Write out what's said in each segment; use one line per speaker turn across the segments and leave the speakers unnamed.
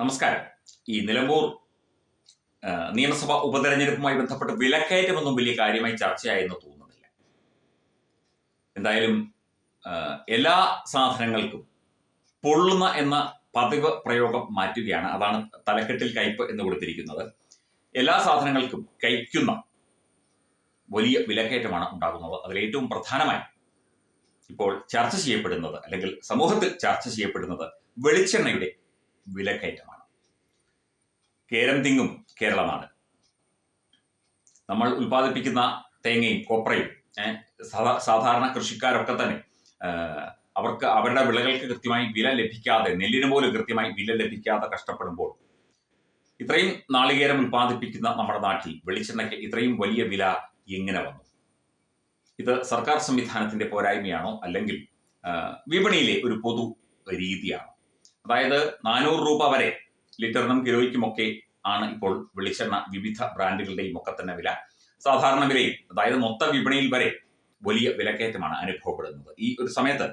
നമസ്കാരം. ഈ നിലമ്പൂർ നിയമസഭാ ഉപതെരഞ്ഞെടുപ്പുമായി ബന്ധപ്പെട്ട് വിലക്കയറ്റമൊന്നും വലിയ കാര്യമായി ചർച്ചയായെന്ന് തോന്നുന്നില്ല. എന്തായാലും എല്ലാ സാധനങ്ങൾക്കും പൊള്ളുന്ന എന്ന പതിവ് പ്രയോഗം മാറ്റുകയാണ്. അതാണ് തലക്കെട്ടിൽ കയ്പ് എന്ന് കൊടുത്തിരിക്കുന്നത്. എല്ലാ സാധനങ്ങൾക്കും കഴിക്കുന്ന വലിയ വിലക്കയറ്റമാണ് ഉണ്ടാകുന്നത്. അതിലേറ്റവും പ്രധാനമായി ഇപ്പോൾ ചർച്ച ചെയ്യപ്പെടുന്നത് അല്ലെങ്കിൽ സമൂഹത്തിൽ ചർച്ച ചെയ്യപ്പെടുന്നത് വെളിച്ചെണ്ണയുടെ വിലക്കയറ്റമാണ്. കേരം തിങ്ങും കേരളമാണ്. നമ്മൾ ഉൽപ്പാദിപ്പിക്കുന്ന തേങ്ങയും കൊപ്രയും സാധാരണ കൃഷിക്കാരൊക്കെ തന്നെ അവർക്ക് അവരുടെ വിളകൾക്ക് കൃത്യമായി വില ലഭിക്കാതെ നെല്ലിന് പോലും കൃത്യമായി വില ലഭിക്കാതെ കഷ്ടപ്പെടുമ്പോൾ ഇത്രയും നാളികേരം ഉൽപ്പാദിപ്പിക്കുന്ന നമ്മുടെ നാട്ടിൽ വെളിച്ചെണ്ണയ്ക്ക് ഇത്രയും വലിയ വില എങ്ങനെ വന്നു? ഇത് സർക്കാർ സംവിധാനത്തിന്റെ പോരായ്മയാണോ അല്ലെങ്കിൽ വിപണിയിലെ ഒരു പൊതു രീതിയാണോ? അതായത് നാനൂറ് രൂപ വരെ ലിറ്ററിനും കിലോയ്ക്കുമൊക്കെ ആണ് ഇപ്പോൾ വെളിച്ചെണ്ണ വിവിധ ബ്രാൻഡുകളുടെയും ഒക്കെ തന്നെ വില. സാധാരണ വിലയിൽ അതായത് മൊത്ത വിപണിയിൽ വരെ വലിയ വിലക്കയറ്റമാണ് അനുഭവപ്പെടുന്നത്. ഈ ഒരു സമയത്ത്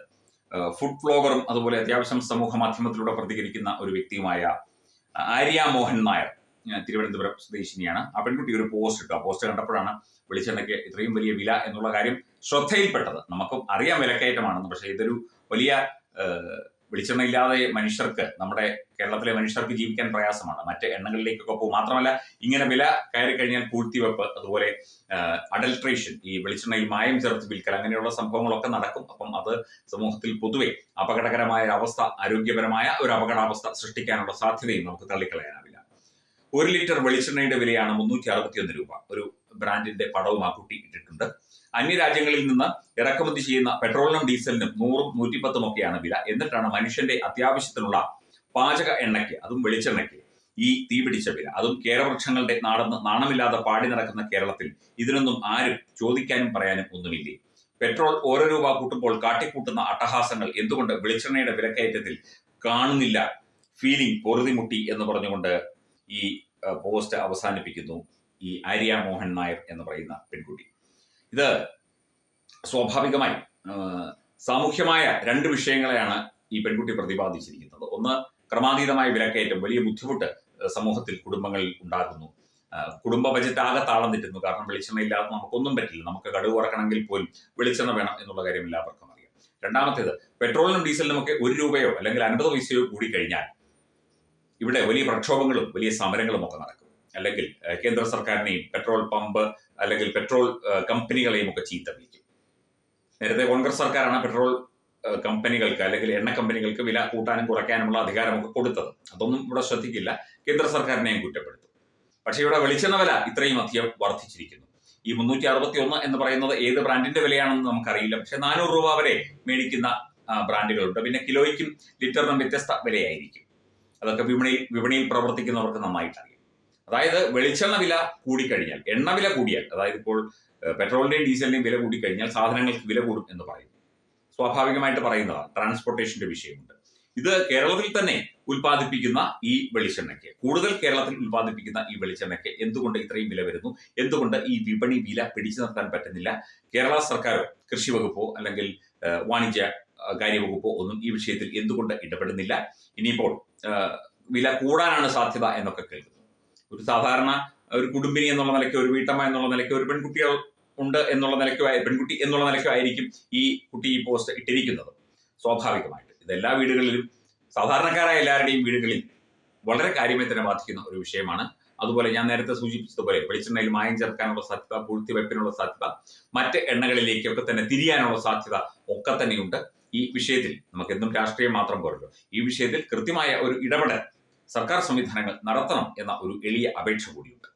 ഫുഡ് ഫ്ലോഗറും അതുപോലെ അത്യാവശ്യം സമൂഹ മാധ്യമത്തിലൂടെ പ്രതികരിക്കുന്ന ഒരു വ്യക്തിയുമായ ആര്യ മോഹൻ നായർ തിരുവനന്തപുരം സ്വദേശിനിയാണ്. ആ പെൺകുട്ടി ഒരു പോസ്റ്റ് ഇട്ടു. ആ പോസ്റ്റ് കണ്ടപ്പോഴാണ് വെളിച്ചെണ്ണയ്ക്ക് ഇത്രയും വലിയ വില എന്നുള്ള കാര്യം ശ്രദ്ധയിൽപ്പെട്ടത്. നമുക്കും അറിയാം വിലക്കയറ്റമാണെന്ന്. പക്ഷേ ഇതൊരു വലിയ ഏഹ്, വെളിച്ചെണ്ണ ഇല്ലാതെ മനുഷ്യർക്ക് നമ്മുടെ കേരളത്തിലെ മനുഷ്യർക്ക് ജീവിക്കാൻ പ്രയാസമാണ്. മറ്റ് എണ്ണകളിലേക്കൊക്കെ പോകും. മാത്രമല്ല ഇങ്ങനെ വില കയറി കഴിഞ്ഞാൽ പൂഴ്ത്തിവെപ്പ് അതുപോലെ അഡൽട്രേഷൻ ഈ വെളിച്ചെണ്ണയിൽ മായം ചേർത്ത് വിൽക്കൽ അങ്ങനെയുള്ള സംഭവങ്ങളൊക്കെ നടക്കും. അപ്പം അത് സമൂഹത്തിൽ പൊതുവെ അപകടകരമായ ഒരു അവസ്ഥ ആരോഗ്യപരമായ ഒരു അപകടാവസ്ഥ സൃഷ്ടിക്കാനുള്ള സാധ്യതയും നമുക്ക് തള്ളിക്കളയാനാവില്ല. ഒരു ലിറ്റർ വെളിച്ചെണ്ണയുടെ വിലയാണ് മുന്നൂറ്റി അറുപത്തിയൊന്ന് രൂപ. ഒരു ബ്രാൻഡിന്റെ പടവും ആ കുട്ടി ഇട്ടിട്ടുണ്ട്. അന്യരാജ്യങ്ങളിൽ നിന്ന് ഇറക്കുമതി ചെയ്യുന്ന പെട്രോളിനും ഡീസലിനും നൂറും നൂറ്റിപ്പത്തും ഒക്കെയാണ് വില. എന്നിട്ടാണ് മനുഷ്യന്റെ അത്യാവശ്യത്തിനുള്ള പാചക എണ്ണയ്ക്ക് അതും വെളിച്ചെണ്ണയ്ക്ക് ഈ തീപിടിച്ച വില. അതും കേരവൃക്ഷങ്ങളുടെ നാടെന്ന് നാണമില്ലാതെ പാടി നടക്കുന്ന കേരളത്തിൽ ഇതിനൊന്നും ആരും ചോദിക്കാനും പറയാനും ഒന്നുമില്ലേ? പെട്രോൾ ഓരോ രൂപ കൂട്ടുമ്പോൾ കാട്ടിക്കൂട്ടുന്ന അട്ടഹാസങ്ങൾ എന്തുകൊണ്ട് വെളിച്ചെണ്ണയുടെ വിലക്കയറ്റത്തിൽ കാണുന്നില്ല? ഫീലിംഗ് പൊറുതിമുട്ടി എന്ന് പറഞ്ഞുകൊണ്ട് ഈ പോസ്റ്റ് അവസാനിപ്പിക്കുന്നു ഈ ആര്യ മോഹൻ നായർ എന്ന് പറയുന്ന പെൺകുട്ടി. ഇത് സ്വാഭാവികമായി സാമൂഹ്യമായ രണ്ട് വിഷയങ്ങളെയാണ് ഈ പെൺകുട്ടി പ്രതിപാദിച്ചിരിക്കുന്നത്. ഒന്ന് ക്രമാതീതമായ വിലക്കയറ്റം വലിയ ബുദ്ധിമുട്ട് സമൂഹത്തിൽ കുടുംബങ്ങളിൽ ഉണ്ടാകുന്നു. കുടുംബ ബജറ്റ് ആകെ താളം തെറ്റുന്നു. കാരണം വെളിച്ചെണ്ണ ഇല്ലാതെ നമുക്കൊന്നും പറ്റില്ല. നമുക്ക് കടുവ് കുറക്കണമെങ്കിൽ പോലും വെളിച്ചെണ്ണ വേണം എന്നുള്ള കാര്യം എല്ലാവർക്കും അറിയാം. രണ്ടാമത്തേത് പെട്രോളിനും ഡീസലിനും ഒക്കെ ഒരു രൂപയോ അല്ലെങ്കിൽ അൻപത് പൈസയോ കൂടി കഴിഞ്ഞാൽ ഇവിടെ വലിയ പ്രക്ഷോഭങ്ങളും വലിയ സമരങ്ങളും ഒക്കെ നടക്കും. അല്ലെങ്കിൽ കേന്ദ്ര സർക്കാരിനെയും പെട്രോൾ പമ്പ് അല്ലെങ്കിൽ പെട്രോൾ കമ്പനികളെയും ഒക്കെ ചീത്ത വിളിക്കും. നേരത്തെ കോൺഗ്രസ് സർക്കാരാണ് പെട്രോൾ കമ്പനികൾക്ക് അല്ലെങ്കിൽ എണ്ണ കമ്പനികൾക്ക് വില കൂട്ടാനും കുറയ്ക്കാനുമുള്ള അധികാരമൊക്കെ കൊടുത്തത്. അതൊന്നും ഇവിടെ ശ്രദ്ധിക്കില്ല. കേന്ദ്ര സർക്കാരിനെയും കുറ്റപ്പെടുത്തും. പക്ഷേ ഇവിടെ വെളിച്ചെണ്ണ വില ഇത്രയും അധികം വർദ്ധിച്ചിരിക്കുന്നു. ഈ മുന്നൂറ്റി അറുപത്തി ഒന്ന് എന്ന് പറയുന്നത് ഏത് ബ്രാൻഡിന്റെ വിലയാണെന്ന് നമുക്കറിയില്ല. പക്ഷെ നാനൂറ് രൂപ വരെ മേടിക്കുന്ന ബ്രാൻഡുകളുണ്ട്. പിന്നെ കിലോയ്ക്കും ലിറ്ററിനും വ്യത്യസ്ത വിലയായിരിക്കും. അതൊക്കെ വിപണിയിൽ വിപണിയിൽ പ്രവർത്തിക്കുന്നവർക്ക് നന്നായിട്ട് അറിയാം അതായത് വെളിച്ചെണ്ണ വില കൂടിക്കഴിഞ്ഞാൽ എണ്ണ വില കൂടിയാൽ അതായത് ഇപ്പോൾ പെട്രോളിന്റെയും ഡീസലിന്റെയും വില കൂടിക്കഴിഞ്ഞാൽ സാധനങ്ങൾക്ക് വില കൂടും എന്ന് പറയും. സ്വാഭാവികമായിട്ട് പറയുന്നതാണ് ട്രാൻസ്പോർട്ടേഷന്റെ വിഷയമുണ്ട്. ഇത് കേരളത്തിൽ തന്നെ ഉൽപ്പാദിപ്പിക്കുന്ന ഈ വെളിച്ചെണ്ണയ്ക്ക് കൂടുതൽ കേരളത്തിൽ ഉൽപ്പാദിപ്പിക്കുന്ന ഈ വെളിച്ചെണ്ണയ്ക്ക് എന്തുകൊണ്ട് ഇത്രയും വില വരുന്നു? എന്തുകൊണ്ട് ഈ വിപണി വില പിടിച്ചു നിർത്താൻ പറ്റുന്നില്ല? കേരള സർക്കാരോ കൃഷി വകുപ്പോ അല്ലെങ്കിൽ വാണിജ്യ കാര്യവകുപ്പോ ഒന്നും ഈ വിഷയത്തിൽ എന്തുകൊണ്ട് ഇടപെടുന്നില്ല? ഇനിയിപ്പോൾ വില കൂടാനാണ് സാധ്യത എന്നൊക്കെ കേൾക്കുന്നു. ഒരു സാധാരണ ഒരു കുടുംബിനി എന്നുള്ള നിലയ്ക്ക് ഒരു വീട്ടമ്മ എന്നുള്ള നിലയ്ക്ക് ഒരു പെൺകുട്ടികൾ ഉണ്ട് എന്നുള്ള നിലയ്ക്കോ പെൺകുട്ടി എന്നുള്ള നിലയ്ക്കോ ആയിരിക്കും ഈ കുട്ടി ഈ പോസ്റ്റ് ഇട്ടിരിക്കുന്നത്. സ്വാഭാവികമായിട്ട്. ഇതെല്ലാ വീടുകളിലും സാധാരണക്കാരായ എല്ലാവരുടെയും വീടുകളിൽ വളരെ കാര്യമായി തന്നെ ബാധിക്കുന്ന ഒരു വിഷയമാണ്. അതുപോലെ ഞാൻ നേരത്തെ സൂചിപ്പിച്ചതുപോലെ വെളിച്ചെണ്ണയിൽ മായം ചേർക്കാനുള്ള സാധ്യത പൂഴ്ത്തിവെപ്പിനുള്ള സാധ്യത മറ്റ് എണ്ണകളിലേക്കൊക്കെ തന്നെ തിരിയാനുള്ള സാധ്യത ഒക്കെ തന്നെയുണ്ട്. ഈ വിഷയത്തിൽ നമുക്ക് എന്നും രാഷ്ട്രീയം മാത്രം പോരല്ലോ. ഈ വിഷയത്തിൽ കൃത്യമായ ഒരു ഇടപെടൽ സർക്കാർ സംവിധാനങ്ങൾ നടത്തണം എന്ന ഒരു എളിയ അപേക്ഷ കൂടിയുണ്ട്.